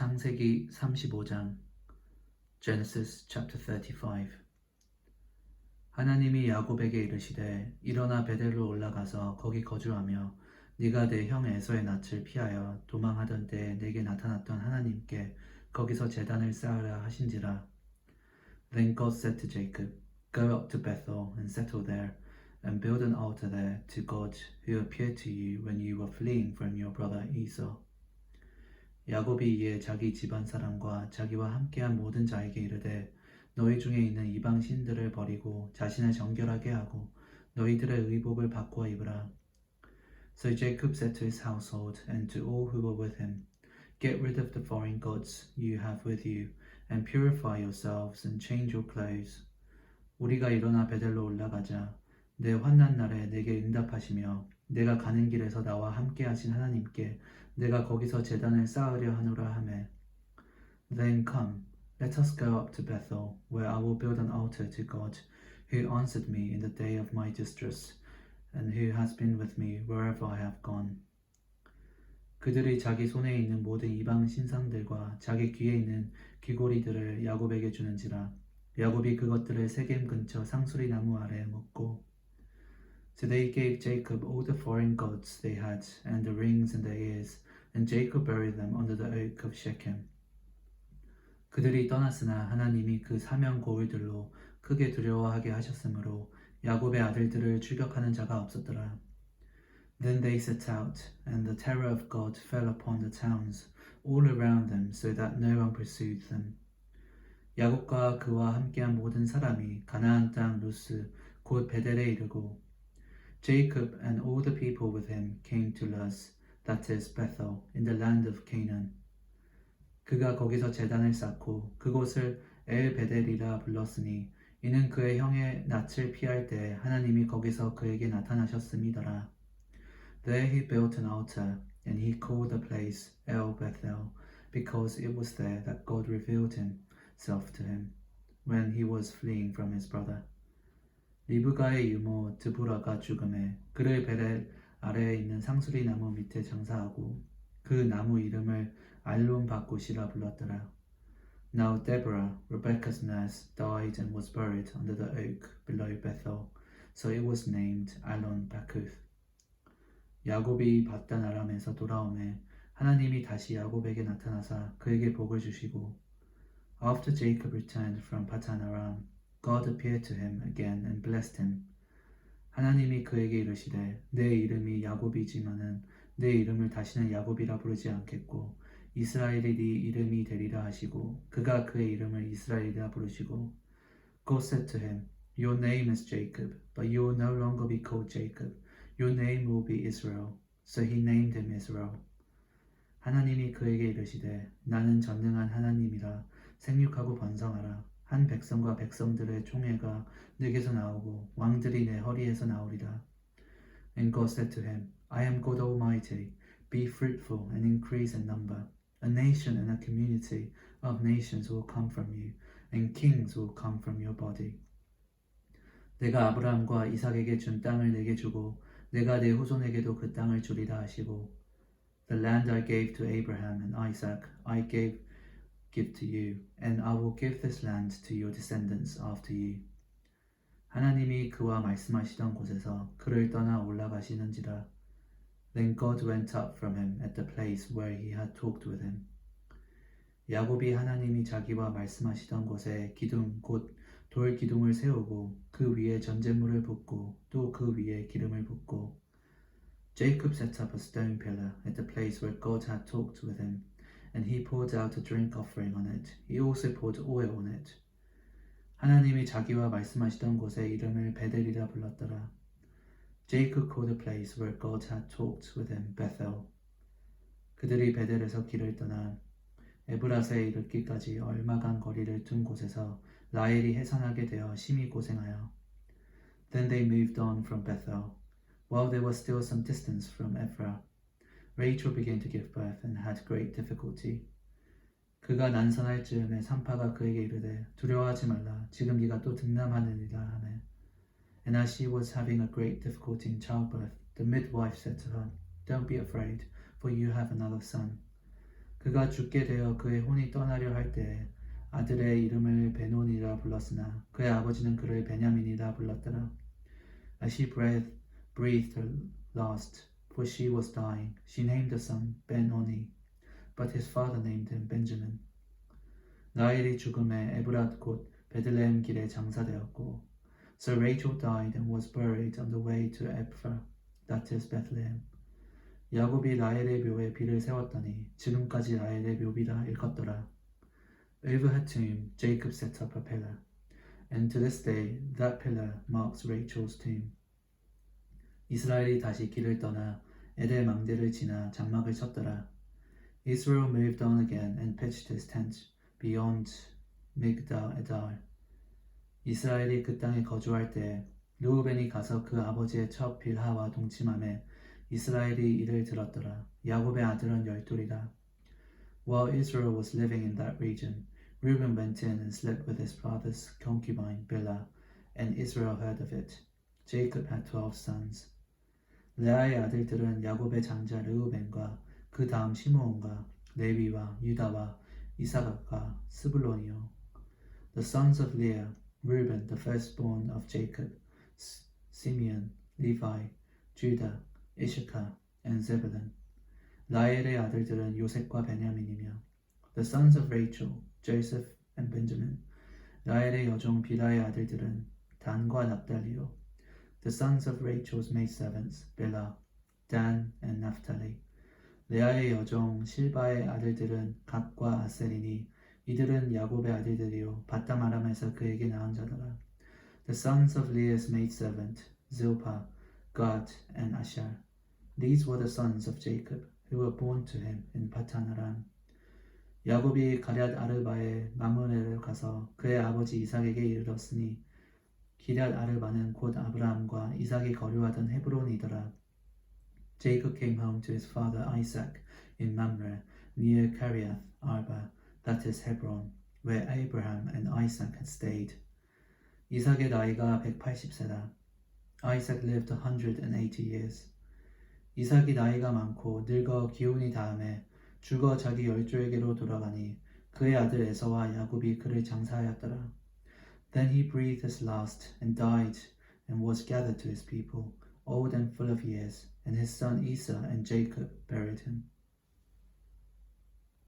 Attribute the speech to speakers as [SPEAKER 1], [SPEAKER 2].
[SPEAKER 1] 창세기 35장 Genesis chapter 35 하나님이 야곱에게 이르시되 일어나 베델로 올라가서 거기 거주하며 네가 내 형 에서의 낯을 피하여 도망하던 때에 내게 나타났던 하나님께 거기서 제단을 쌓으라 하신지라 Then God said to Jacob Go up to Bethel and settle there and build an altar there to God who appeared to you when you were fleeing from your brother Esau 야곱이 이에 자기 집안 사람과 자기와 함께한 모든 자에게 이르되 너희 중에 있는 이방 신들을 버리고 자신을 정결하게 하고 너희들의 의복을 바꾸어 입으라. So Jacob said to his household and to all who were with him, Get rid of the foreign gods you have with you, and purify yourselves and change your clothes. 우리가 일어나 베델로 올라가자. 내 환난 날에 내게 응답하시며 내가 가는 길에서 나와 함께 하신 하나님께 내가 거기서 제단을 쌓으려 하노라 하매 Then come, let us go up to Bethel, where I will build an altar to God, who answered me in the day of my distress, and who has been with me wherever I have gone. 그들이 자기 손에 있는 모든 이방 신상들과 자기 귀에 있는 귀고리들을 야곱에게 주는지라 야곱이 그것들을 세겜 근처 상수리 나무 아래에 묻고 So they gave Jacob all the foreign gods they had, and the rings in their ears, and Jacob buried them under the oak of Shechem. 그들이 떠났으나 하나님이 그 사명 고울들로 크게 두려워하게 하셨으므로 야곱의 아들들을 출격하는 자가 없었더라. Then they set out, and the terror of God fell upon the towns all around them, so that no one pursued them. 야곱과 그와 함께한 모든 사람이 가나안 땅 루스 곧 베델에 이르고 Jacob and all the people with him came to Luz, that is Bethel, in the land of Canaan. 그가 거기서 제단을 쌓고 그곳을 엘 베델이라 불렀으니 이는 그의 형의 낯을 피할 때 하나님이 거기서 그에게 나타나셨음이더라. There he built an altar, and he called the place El Bethel, because it was there that God revealed himself to him when he was fleeing from his brother. 리브가의 유모 드보라가 죽음에 그를 베렐 아래에 있는 상수리 나무 밑에 장사하고 그 나무 이름을 알론 바꾸시라 불렀더라. Now Deborah, Rebekah's nurse, died and was buried under the oak below Bethel, so it was named Alon Bakuth. 야곱이 바단 아람에서 돌아오매 하나님이 다시 야곱에게 나타나사 그에게 복을 주시고 After Jacob returned from Patan Aram, God appeared to him again and blessed him. 하나님이 그에게 이르시되 내 이름이 야곱이지만은 내 이름을 다시는 야곱이라 부르지 않겠고 이스라엘이 네 이름이 되리라 하시고 그가 그의 이름을 이스라엘이라 부르시고 God said to him, Your name is Jacob, but you will no longer be called Jacob. Your name will be Israel. So he named him Israel. 하나님이 그에게 이르시되 나는 전능한 하나님이라 생육하고 번성하라. 한 백성과 백성들의 총회가 내게서 나오고 왕들이 내 허리에서 나오리라. And God said to him, I am God Almighty. Be fruitful and increase in number. A nation and a community of nations will come from you, and kings will come from your body. 내가 아브라함과 이삭에게 준 땅을 내게 주고 내가 내 후손에게도 그 땅을 주리라 하시고 The land I gave to Abraham and Isaac I gave give to you, and I will give this land to your descendants after you. 하나님이 그와 말씀하시던 곳에서 그를 떠나 올라가시는지라. Then God went up from him at the place where he had talked with him. 야곱이 하나님이 자기와 말씀하시던 곳에 기둥 곧 돌 기둥을 세우고 그 위에 전제물을 붓고 또 그 위에 기름을 붓고 Jacob set up a stone pillar at the place where God had talked with him and he poured out a drink offering on it. He also poured oil on it. 하나님이 자기와 말씀하시던 곳에 이름을 베델이라 불렀더라. Jacob called the place where God had talked with him Bethel. 그들이 베델에서 길을 떠나 에브라스에 이르기까지 얼마간 거리를 둔 곳에서 라헬이 해산하게 되어 심히 고생하여 Then they moved on from Bethel, while they were still some distance from Ephraim. Rachel began to give birth and had great difficulty. 그가 난선할 즈음에 산파가 그에게 이르되 두려워하지 말라 지금 네가 또 등남하느니라 하매 And as she was having a great difficulty in childbirth, the midwife said to her, Don't be afraid, for you have another son. 그가 죽게 되어 그의 혼이 떠나려 할때 아들의 이름을 베논이라 불렀으나 그의 아버지는 그를 베냐민이라 불렀더라. As she breathed, breathed her last, for she was dying, she named the son Ben-Oni, but his father named him Benjamin. 라헬이 죽음에 에브랏 곧 베들레헴 길에 장사되었고 So Rachel died and was buried on the way to Ephrath, that is Bethlehem. 야곱이 라헬의 묘에 비를 세웠더니 지금까지 라헬의 묘비라 일컫더라. Over her tomb Jacob set up a pillar, and to this day that pillar marks Rachel's tomb. 이스라엘이 다시 길을 떠나 에델 망대를 지나 장막을 쳤더라. Israel moved on again and pitched his tent beyond Migdal Edar. 이스라엘이 그 땅에 거주할 때 르우벤이 가서 그 아버지의 첫 빌하와 동침함에 이스라엘이 이를 들었더라. 야곱의 아들은 열둘이라. While Israel was living in that region, Reuben went in and slept with his father's concubine Bilhah, and Israel heard of it. Jacob had twelve sons. 레아의 아들들은 야곱의 장자 르우벤과 그 다음 시므온과 레위와 유다와 이사각과 스불론이요. The sons of Leah, Reuben, the firstborn of Jacob, Simeon, Levi, Judah, Issachar, and Zebulun. 라헬의 아들들은 요셉과 베냐민이며 The sons of Rachel, Joseph and Benjamin. 라헬의 여종 빌라의 아들들은 단과 납달리요. The sons of Rachel's maidservants, Bilhah, Dan and Naphtali. 레아의 여종 실바의 아들들은 갓과 아셀이니 이들은 야곱의 아들들이요 바담 아람에서 그에게 낳은 자더라. The sons of Leah's maidservant, Zilpah, Gad and Asher. These were the sons of Jacob, who were born to him in Patan Aram. 야곱이 가랴d 아르바의 마므레를 가서 그의 아버지 이삭에게 이르렀으니 기럇 아르바는 곧 아브라함과 이삭이 거류하던 헤브론이더라. Jacob came home to his father Isaac in Mamre near Kiriath Arba, that is Hebron, where Abraham and Isaac had stayed. 이삭의 나이가 180세다. Isaac lived 180 years. 이삭이 나이가 많고 늙어 기운이 다음에 죽어 자기 열조에게로 돌아가니 그의 아들 에서와 야곱이 그를 장사하였더라. Then he breathed his last and died and was gathered to his people, old and full of years, and his son Esau and Jacob buried him.